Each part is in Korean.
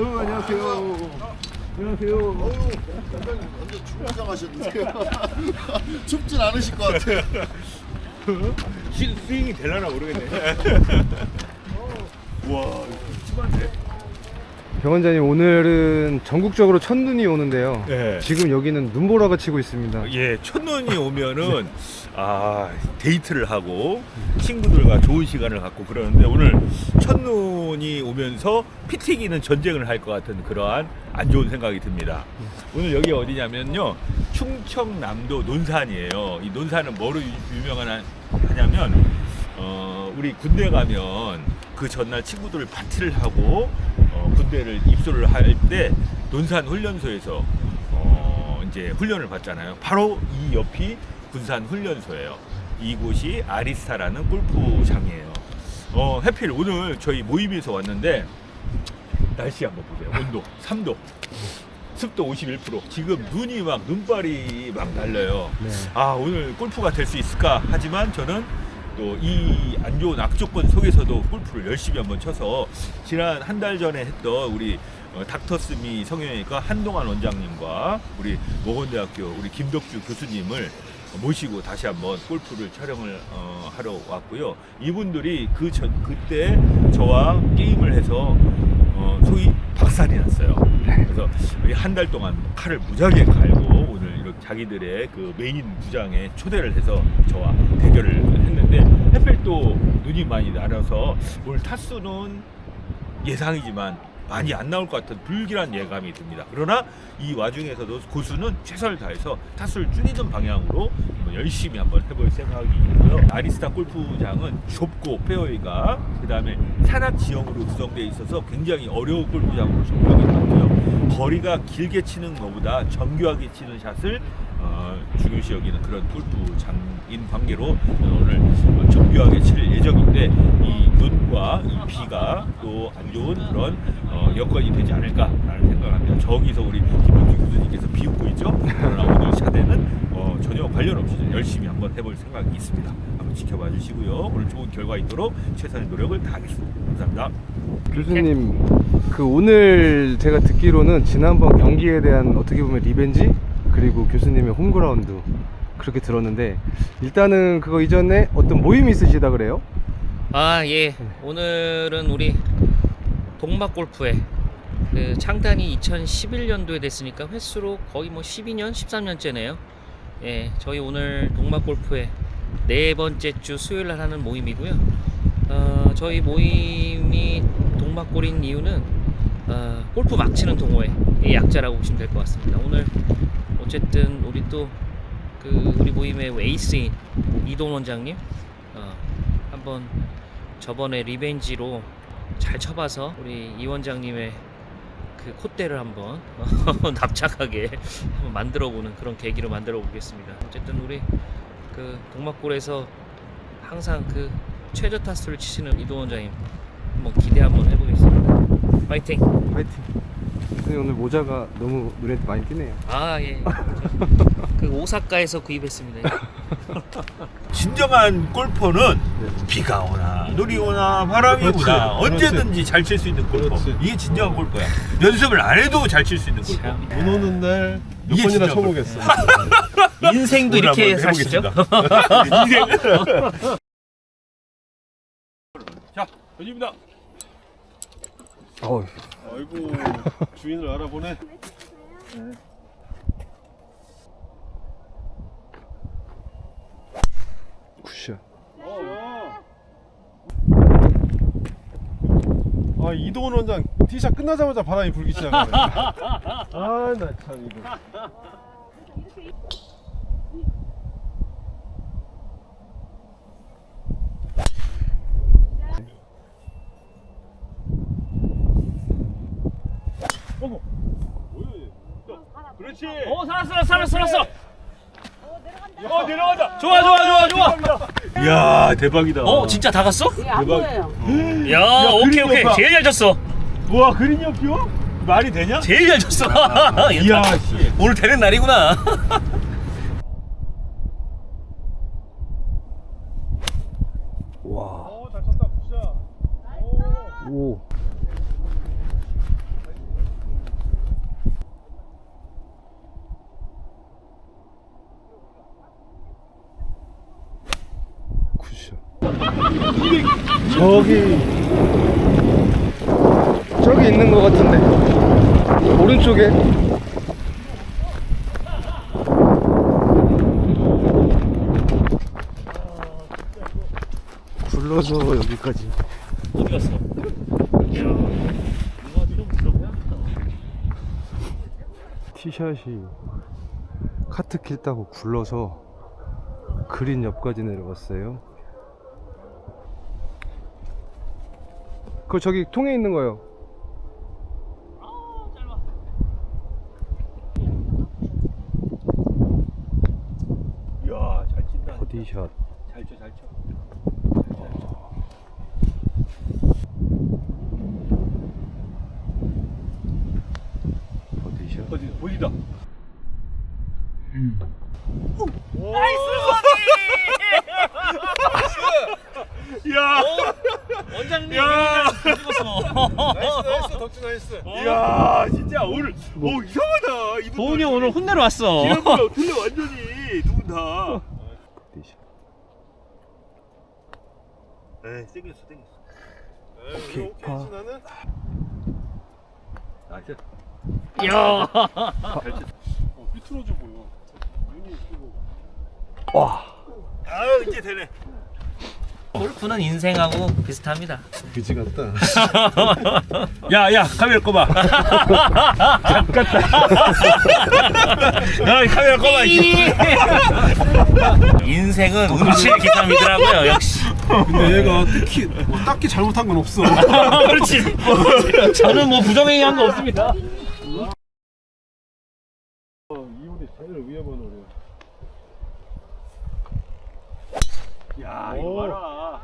어, 안녕하세요. 안녕하세요. 어유 원장님 완전 충분장하셨는데요. 춥진 않으실 것 같아요. 시, 스윙이 되려나 모르겠네. 와, 심한데? 병원장님 오늘은 전국적으로 첫눈이 오는데요. 네. 지금 여기는 눈보라가 치고 있습니다. 예, 첫눈이 오면은 아 데이트를 하고 친구들과 좋은 시간을 갖고 그러는데 오늘 첫눈이 오면서 피 튀기는 전쟁을 할 것 같은 그러한 안 좋은 생각이 듭니다. 오늘 여기 어디냐면요 충청남도 논산이에요. 이 논산은 뭐로 유- 유명한 하냐면 어, 우리 군대 가면 그 전날 친구들 파티를 하고 어, 군대를 입소를 할 때 논산 훈련소에서 어, 이제 훈련을 받잖아요. 바로 이 옆이 군산 훈련소예요. 이곳이 아리스타라는 골프장이에요. 어, 해필 오늘 저희 모임에서 왔는데 날씨 한번 보세요. 온도 3도. 습도 51%. 지금 눈이 막 눈발이 막 날려요. 네. 아 오늘 골프가 될 수 있을까 하지만 저는 또 이 안 좋은 악조건 속에서도 골프를 열심히 한번 쳐서 지난 한 달 전에 했던 우리 어, 닥터스미 성형외과 한동환 원장님과 우리 모건대학교 우리 김덕주 교수님을 모시고 다시 한번 골프를 촬영을 어, 하러 왔고요. 이분들이 그 전, 그때 저와 게임을 해서 어, 소위 박살이 났어요. 그래서 한 달 동안 칼을 무지하게 갈고 오늘 이렇게 자기들의 그 메인 부장에 초대를 해서 저와 대결을 했는데 해필 또 눈이 많이 날아서 오늘 타수는 예상이지만 많이 안 나올 것 같은 불길한 예감이 듭니다. 그러나 이 와중에서도 고수는 최선을 다해서 타수를 줄이는 방향으로 한번 열심히 한번 해볼 생각이고요. 아리스타 골프장은 좁고 페어웨이가 그 다음에 산악 지형으로 구성되어 있어서 굉장히 어려운 골프장으로 접근이 많고요. 거리가 길게 치는 것보다 정교하게 치는 샷을 어, 중요시 여기는 그런 골프장인 관계로 오늘 어, 정교하게 칠 예정인데 이 눈과 이 비가 또 안 좋은 그런 어, 여건이 되지 않을까라는 생각합니다. 저기서 우리 김동기 교수님께서 비웃고 있죠. 그러나 오늘 샷에는 어, 전혀 관련 없이 열심히 한번 해볼 생각이 있습니다. 한번 지켜봐 주시고요. 오늘 좋은 결과 있도록 최선의 노력을 다하겠습니다. 감사합니다. 교수님, 그 오늘 제가 듣기로는 지난번 경기에 대한 어떻게 보면 리벤지 그리고 교수님의 홈그라운드 그렇게 들었는데 일단은 그거 이전에 어떤 모임이 있으시다 그래요? 아, 예. 오늘은 우리 동막 골프회 그 창단이 2011년도에 됐으니까 횟수로 거의 뭐 12년, 13년째네요. 예, 저희 오늘 동막 골프회 네 번째 주 수요일 날 하는 모임이고요. 어, 저희 모임이 동막골인 이유는 어, 골프 막 치는 동호회의 약자라고 보시면 될 것 같습니다. 오늘 어쨌든 우리 또 그 우리 모임의 에이스인 이동 원장님 어, 한번 저번에 리벤지로 잘 쳐봐서 우리 이 원장님의 그 콧대를 한번 납작하게 한번 만들어보는 그런 계기로 만들어 보겠습니다. 어쨌든 우리 그 동막골에서 항상 그 최저 타수를 치시는 이동 원장님 한번 기대 한번 해보겠습니다. 파이팅! 파이팅. 교수님 오늘 모자가 너무 눈에 많이 띄네요. 아 예. 그 오사카에서 구입했습니다. 진정한 골퍼는 비가 오나 눈이 오나 바람이 그렇지, 오나 그렇지. 언제든지 잘 칠 수 있는 골퍼 그렇지. 이게 진정한 골퍼야 연습을 안 해도 잘 칠 수 있는 골퍼 참. 눈 오는 날 몇 이게 번이나 진짜 쳐보겠어. 인생도 오늘 이렇게 한번 사시죠? 해보겠습니다. 인생 자 던집니다 어우, 아이고 주인을 알아보네. 굿샷. 아 이동원 원장 티샷 끝나자마자 바람이 불기 시작하네. 아나 참 이거. 그렇지 어 살았어 살았어. 어 내려가자 좋아 좋아 좋아 좋아. 이야 대박이다 어 진짜 다 갔어? 안 보여요. 야, 오케이 그림 오케이 봐. 제일 잘 쳤어. 우와 그린이 표 말이 되냐 제일 잘 쳤어. 이야 씨 오늘 되는 날이구나. 와. 어잘 쳤다 굿샷. 오. 저기 저기 있는 것 같은데 오른쪽에 굴러서 여기까지 어디 갔어? 티샷이 카트길 따고 굴러서 그린 옆까지 내려갔어요. 그 저기 통에 있는 거요. 이야 잘 친다. 버디샷. 잘 쳐, 잘 쳐. 버디샷. 어디 보이다. 나이스 야, 원장님, 야. 죽었어. 나이스 덕지 나이스 야, 진짜 오늘 오 이상하다. 이분 혼내러 왔어. 지난번에 틀려 완전히 두 분 다. 에이, 땡겼어, 땡겼어. 오케이 오케이 파. 나는 나이스. 야, 잘 쳤어. 어, 삐뚤어져 보여 눈이 있고 와. 아, 이제 되네. 골프는 인생하고 비슷합니다. 그지 같다. 야, 야, 카메라 꺼봐. 잠깐다. 야, 이 카메라 꺼봐. 인생은 운치의 기삼이더라고요. 역시. 근데 얘가 딱히 뭐 딱히 잘못한 건 없어 그렇지. 저는 뭐 부정행위 한 거 없습니다. 이분이 제일 위험한 오류 야, 이거 봐라.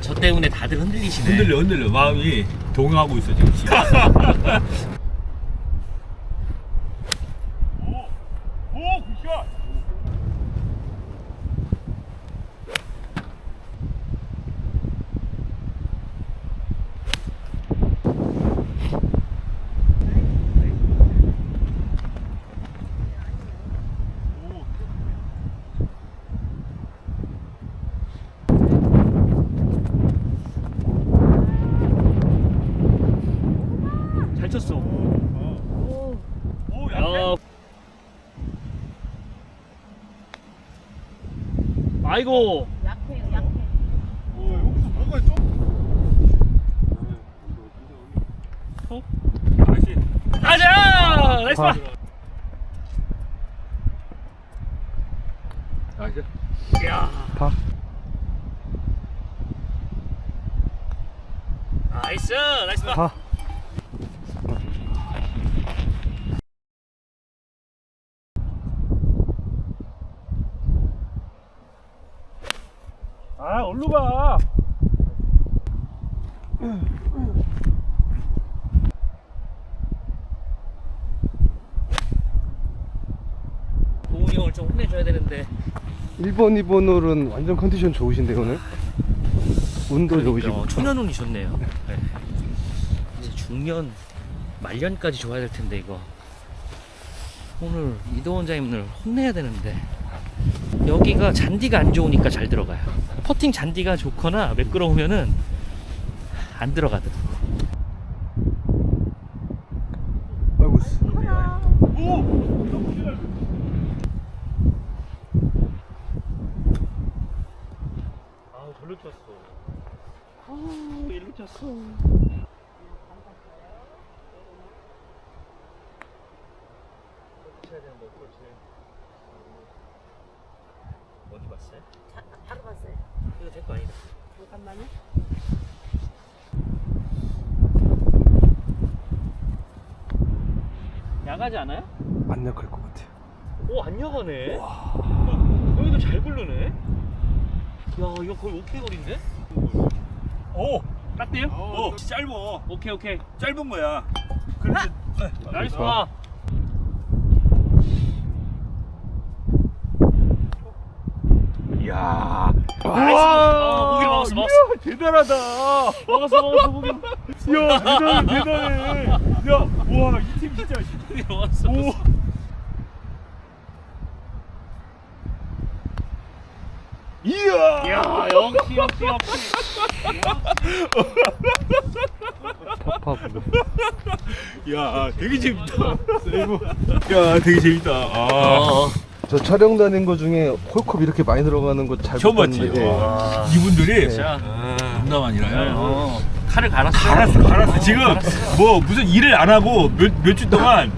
저 때문에 다들 흔들리시네. 흔들려, 흔들려. 마음이 동요하고 있어, 지금. 오, 오, 굿샷. 잘 쳤어. 오, 야. 야. 아이고. 약해요, 약해. 여기서 뭐가 좀 다시. 가자. 나이스 파. 나이스. 야. 파. 나이스. 나이스 파. 파. 아, 얼루 가. 도훈이 오늘 좀 혼내줘야 되는데. 1번, 2번 홀은 완전 컨디션 좋으신데 오늘? 운도 좋으시고. 어, 초년 운이 좋네요. 네. 이제 중년 말년까지 좋아야 될 텐데 이거. 오늘 이도 원장님을 혼내야 되는데 여기가 잔디가 안 좋으니까 잘 들어가요. 퍼팅 잔디가 좋거나 매끄러우면은 안 들어가더라고. 아, 절로 쳤어. 아, 일로 쳤 어. 어디 봤어요? 자, 바로 봤어요. 이거 제 거 아니다. 잠깐만요. 야가지 않아요? 안 약할 것 같아요. 오, 안 야가네. 여기도 잘 굴르네. 야, 이거 거의 오케이 거리인데? 오, 딱 돼요? 오, 짧어. 오케이, 오케이. 짧은 거야. 그런데 나이스 파. 파. 이야. 아, 고기를 먹었어, 먹었어. 이야, 대단하다. 먹었어, 먹었어, 고기. 야, 대단해, 대단해. 야, 와, 이 팀 진짜. 오. 이야. 야 역시 역시 역시. 야, 되게 재밌다. 세이브. 야, 되게 재밌다. 아. 어. 저 촬영 다닌 거 중에 홀컵 이렇게 많이 들어가는 거잘 처음 못 봤지. 와. 이분들이 자, 농담 아니라요. 어. 칼을 갈았어. 갈았어, 갈았어. 지금 뭐 무슨 일을 안 하고 몇 몇 주 동안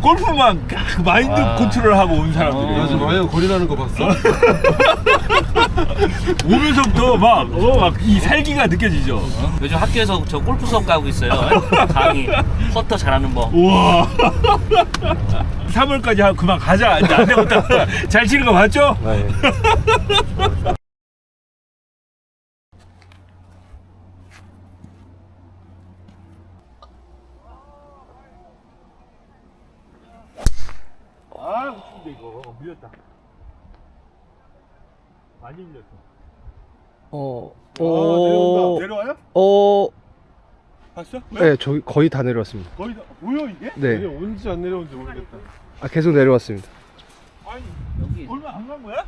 골프만 그 마인드 와. 컨트롤하고 온 사람들이. 야 지금 와이어 거리라는 거 봤어? 오면서부터 막, 어, 막 이 살기가 느껴지죠. 어? 요즘 학교에서 저 골프 수업 가고 있어요. 강의 퍼터 잘하는 법. 우와. 3월까지 하고 그만 가자. 이제 안 되겠다. 잘 치는 거 맞죠? 아, 예. 아, 웃긴데 이거. 밀렸다. 많이 밀렸어. 어. 아 내려온다 내려와요? 어. 봤어? 왜? 네, 저기 거의 다 내려왔습니다. 거의 다 보여 이게? 네. 내려온지 안 내려온지 모르겠다 아, 계속 내려왔습니다. 아니 여기 얼마 안 간 거야?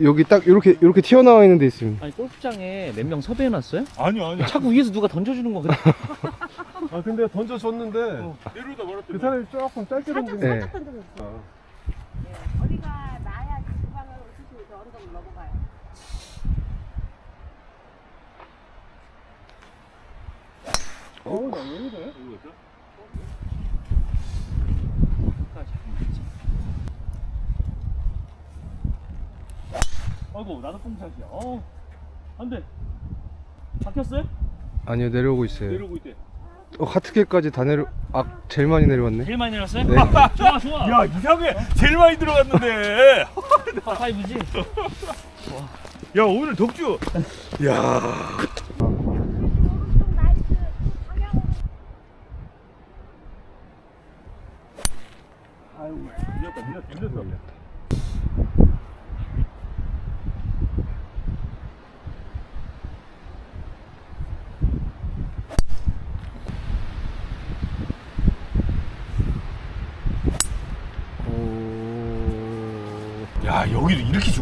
여기 딱 이렇게 이렇게 튀어나와 있는 데 있습니다. 아니 골프장에 몇 명 섭외해 놨어요? 아니요 아니요. 자꾸 위에서 누가 던져주는 거 그래. 아 근데 던져줬는데 내려오다 말았더니 그 사람이 조금 짧게 던진 네. 살짝 던져줬어. 어디가 나야 그 방향으로 치시면 저 언덕을 넘어가요. 어우 나왜 이래? 아이고 나도 뽕샷이야. 어. 안 돼. 박혔어요? 아니요, 내려오고 있어요. 내려오고 있대. 어, 하트길까지 다 내려 아, 제일 많이 내려왔네. 제일 많이 내렸어요? 네. 좋아 좋아. 야 이상해. 제일 많이 들어갔는데. 파이브지. 야 오늘 덕주. 야. 아유 밀렸다 밀렸다 밀렸어.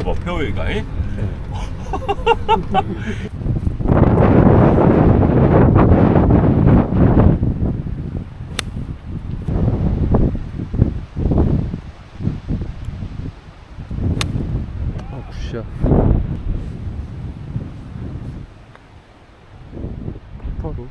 좁아 페어웨이가. 에? 아, 굿샷. 파파로.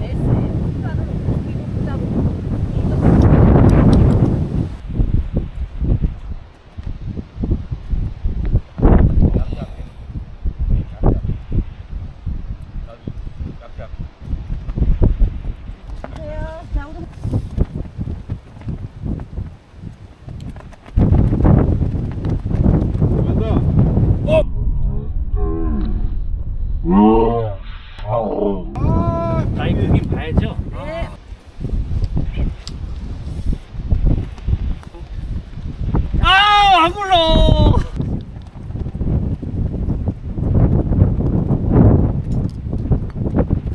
레스예요. 습관으로 이거 보자고. 보세요. 자, 우리 간다 나이 보긴 봐야죠. 네. 아안 굴러.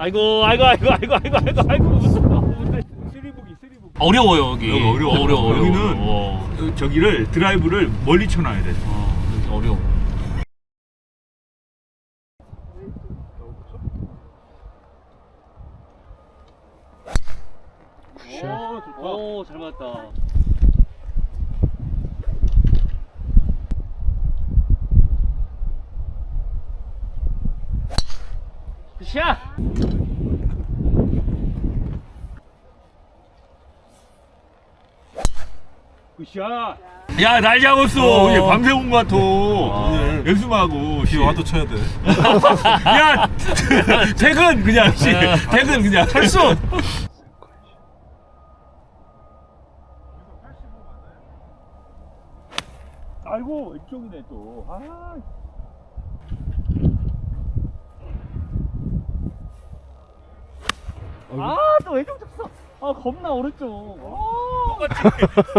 아이고 아이고 아이고 아이고 아이고 아이고 아이고 무서워. 쓰리보기 쓰리보기. 어려워요 여기. 여기 어려워. 어려워 어려워. 여기는 어, 저기를 드라이브를 멀리 쳐놔야 돼. 어, 어려워. 어 좋다 오, 잘 맞았다. 샷! 굿샷. 야, 날 잡았어. 어. 얘 밤새 온것 같아. 오늘 연습하고. 씨. 비 와도 쳐야 돼 야, 퇴근 그냥. 씨. 퇴근 그냥. 철수. 아이고 이쪽이네 또. 아. 아, 또 왼쪽 쳤어. 아, 겁나 오른쪽. 아.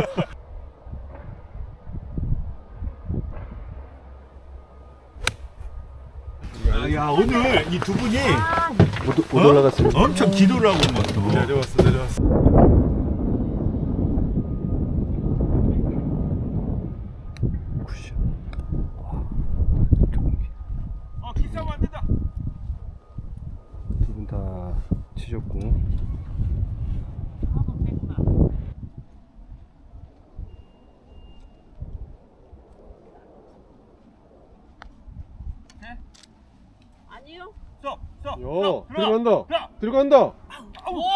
아, 야 오늘 이 두 분이 못, 못 어? 올라갔어요. 엄청 기도를 하고 있는 것도. 내려왔어 내려왔어 굿샷. 어 기싸면 안 된다. 두 분 다 치셨고. 아니요. 써, 써. 야 들어가. 들어간다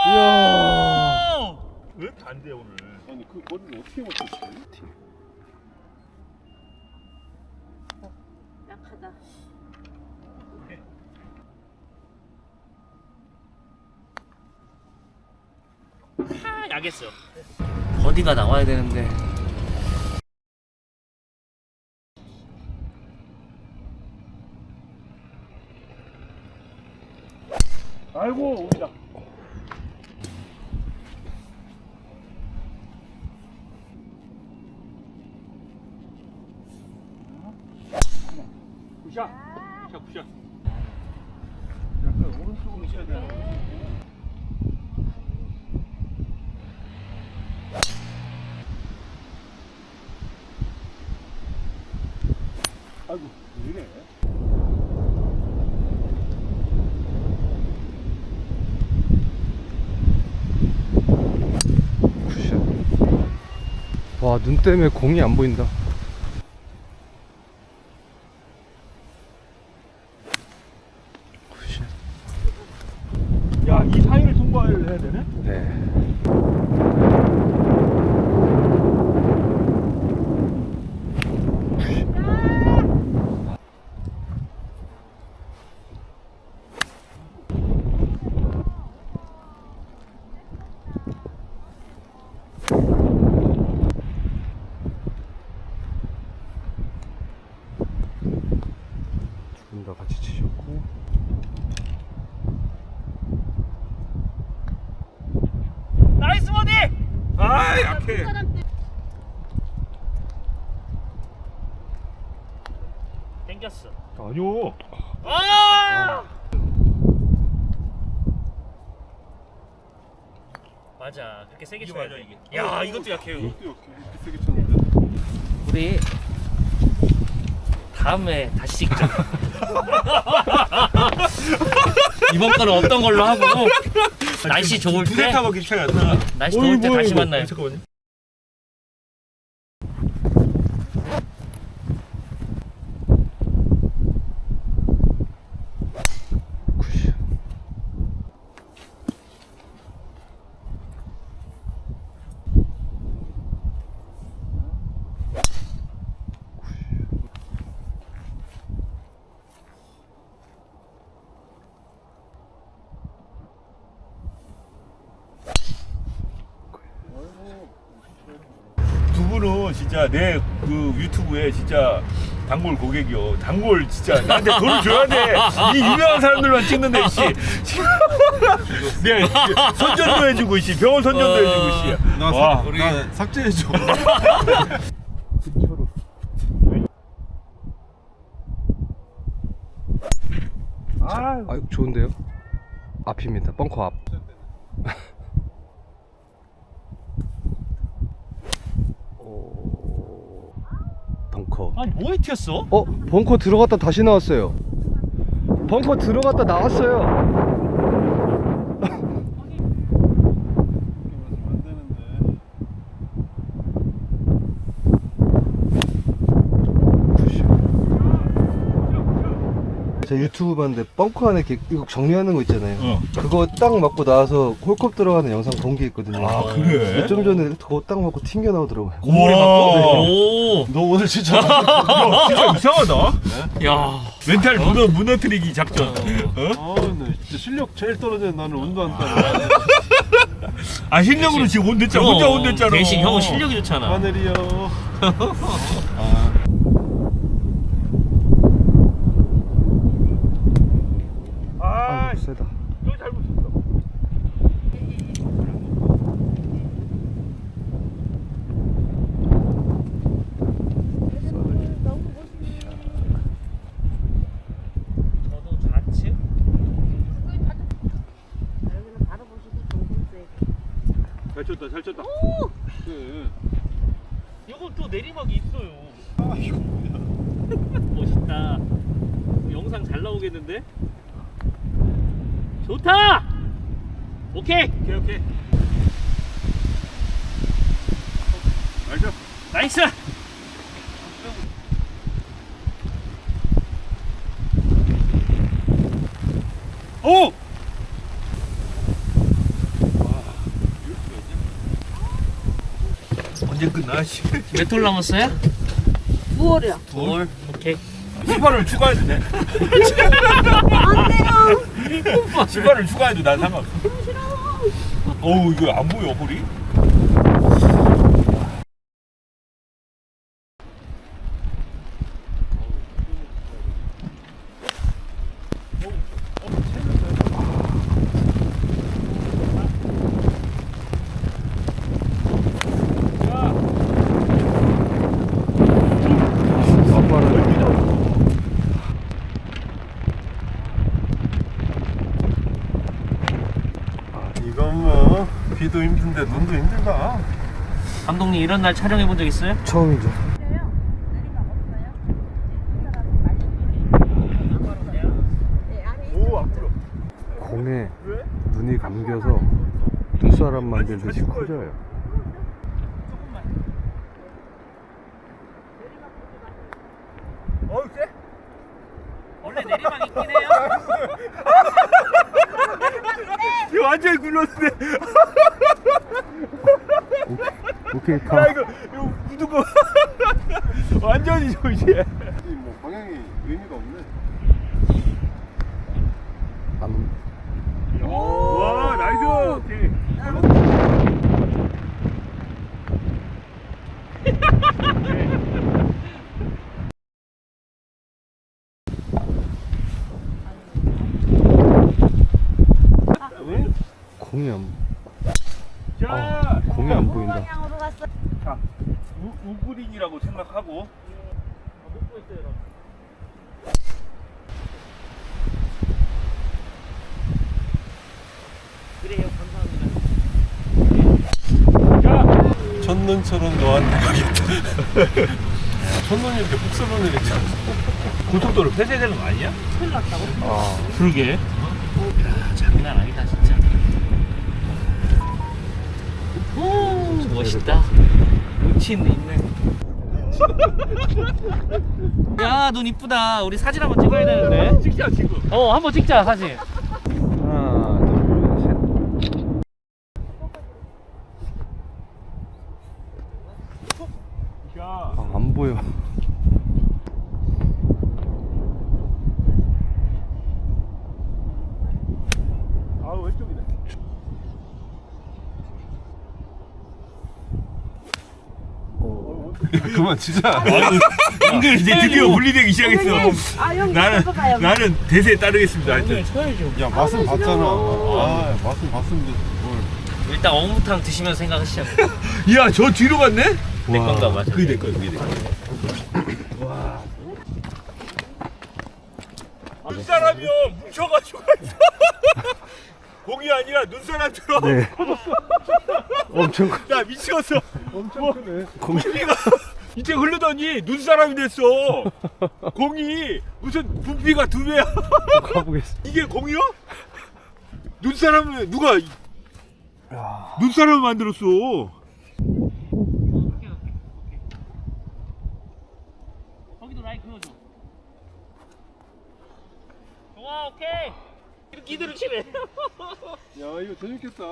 이야 왜 이렇게 안 돼 오늘? 아니 그 머리를 어떻게 맞췄지? 약하다. 아, 약했어. 버디가 나와야 되는데. 아이고 우리다. 굿샷. 굿샷 굿샷. 약간 오른쪽으로 쳐야 되나? 아이고 왜 이래? 굿샷. 와, 눈 때문에 공이 안 보인다. 굿샷. 야이 사이를 통과를 해야 되네? 네. 두 분다 같이 치셨고 나이스 버디! 아 약해. 땡겼어. 아니요. 아! 맞아. 그렇게 세게 쳐야 돼. 야, 이것도 약해요. 이렇게 이렇게 세게 쳤는데 우리 다음에 다시 찍자. 이번 거는 어떤 걸로 하고 날씨 좋을 두개 때? 날씨 좋을 때 다시 만나요. 잠깐만요. 진짜 내 그 유튜브에 진짜 단골 고객이요. 단골 진짜 나한테 돈을 줘야 돼. 이 유명한 사람들만 찍는데 씨. 내가 선전도 해주고 씨. 병원 선전도 해주고 씨. 나, 와. 삭, 나 삭제해줘 아, 좋은데요? 앞입니다. 벙커 앞. 오, 벙커. 아니 뭐에 튀었어? 어, 벙커 들어갔다 다시 나왔어요. 벙커 들어갔다 나왔어요. 안 되는데 제 유튜브 봤는데 벙커 안에 이렇게 이거 정리하는 거 있잖아요. 어. 그거 딱 맞고 나와서 홀컵 들어가는 영상 본 게 있거든요. 아 그래? 좀 전에 그거 딱 맞고 튕겨 나오더라고요. 우와. 오. 너 오늘 진짜 야, 진짜 이상하다. 야. 멘탈 무너 무너뜨리기 작전. 어? 아, 나 진짜 실력 제일 떨어지는 나는 운도 안 따라 아 실력으로 지금 온댔잖아. 혼자 온댔잖아. 대신 형은 실력이 좋잖아. 하늘이요 아, 아이고 세다. 너 잘못 쳤어. 잘 쳤다 잘 쳤다 그래. 이거 또 내리막이 있어요. 멋있다. 영상 잘 나오겠는데? 좋다! 오케이! 오케이 오케이 알죠 나이스! 오! 언제 끝나? 씨. 몇톨 남았어요? 무얼이야? 뭘? 오케이. 시간을 추가해도 돼. 안 돼요. 시간을 추가해도 난 상관없어. 어우 이거 안 보여 홀이? 이건 뭐 비도 힘든데 눈도 힘들다. 감독님 이런 날 촬영해 본 적 있어요? 처음이죠. 내리막 없어요? 네, 안에 오 앞으로. 공에 왜? 눈이 감겨서 눈사람 만들듯이 커져요. 어우 쎄? 원래 내리막 있긴 해요. 이거 완전히 굴렀는데. 오케이 야 타. 이거 이거 무조건 완전히 좀 이제. 뭐 방향이 의미가 없네. 안, 와 나이스. 오케이. 공이 안, 자, 아, 공이 안 보인다. 방향으로 갔어. 자 우, 우그린이라고 생각하고. 그래요, 감사합니다. 첫눈처럼 너한테 가겠다. 첫눈이 이렇게 폭설로 내렸잖아. 고속도로 폐쇄되는 거 아니야? 그러게. 야, 장난 아니다, 진짜. 오, 멋있다. 눈치는 있네. 야, 눈 이쁘다. 우리 사진 한번 찍어야 되는데. 찍자 지금. 어, 한번 찍자, 사진. 하나, 둘, 셋. 자, 아, 안 보여. 아 왼쪽이네. 그만 진짜. 형들 이제 드디어 분리되기 시작했어. 아, 형 나는 봐요. 나는 대세에 따르겠습니다. 하여튼. 야 맛은 봤잖아. 어. 아 맛은 봤으면 되지 뭘. 일단 어묵탕 드시면서 생각하시죠. 야, 저 뒤로 갔네? 내 건가 맞아. 그게 내 거야, 그게 내 거야. 눈사람이요 뭉쳐가지고 있어. 공이 아니라 눈사람처럼. 네. 엄청 커. 야 미치겠어. 엄청 크네. 공기가 이제 흐르더니 눈사람이 됐어. 공이 무슨 부피가 두 배야. 가보겠습니다. 이게 공이요? 눈사람을 누가 눈사람을 만들었어. 거기도 라인 그어줘. 좋아, 오케이. 이렇게 이대로 치네. 야 이거 재밌겠다.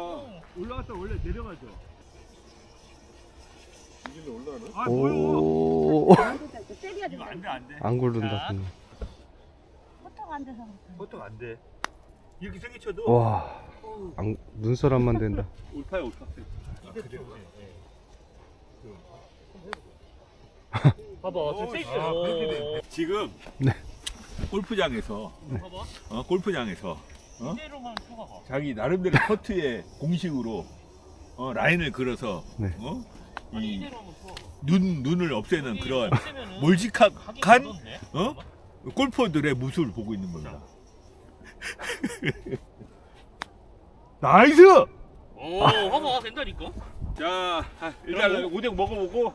올라갔다 원래 내려가죠. 아. 오. 때려야 돼. 이거 안 돼 안 돼. 안. 근데. 포터가 안 돼서. 그렇다. 보통 안 돼. 이렇게 세게 쳐도 와. 안, 눈사람만 된다. 올파야 올파. 봐봐, 저 세이스. 아, 그렇게 돼. 지금 네. 골프장에서 봐봐. 어, 골프장에서 어? 이대로만 쳐가봐. 자기 나름대로 퍼트의 공식으로 어, 라인을 그려서 네. 어? 이 쳐. 눈, 눈을 없애는 그런 몰직한. 어? 골퍼들의 모습을 보고 있는 겁니다. 나이스! 오, 봐봐 된다니까. 자, 아, 일단 오뎅 먹어보고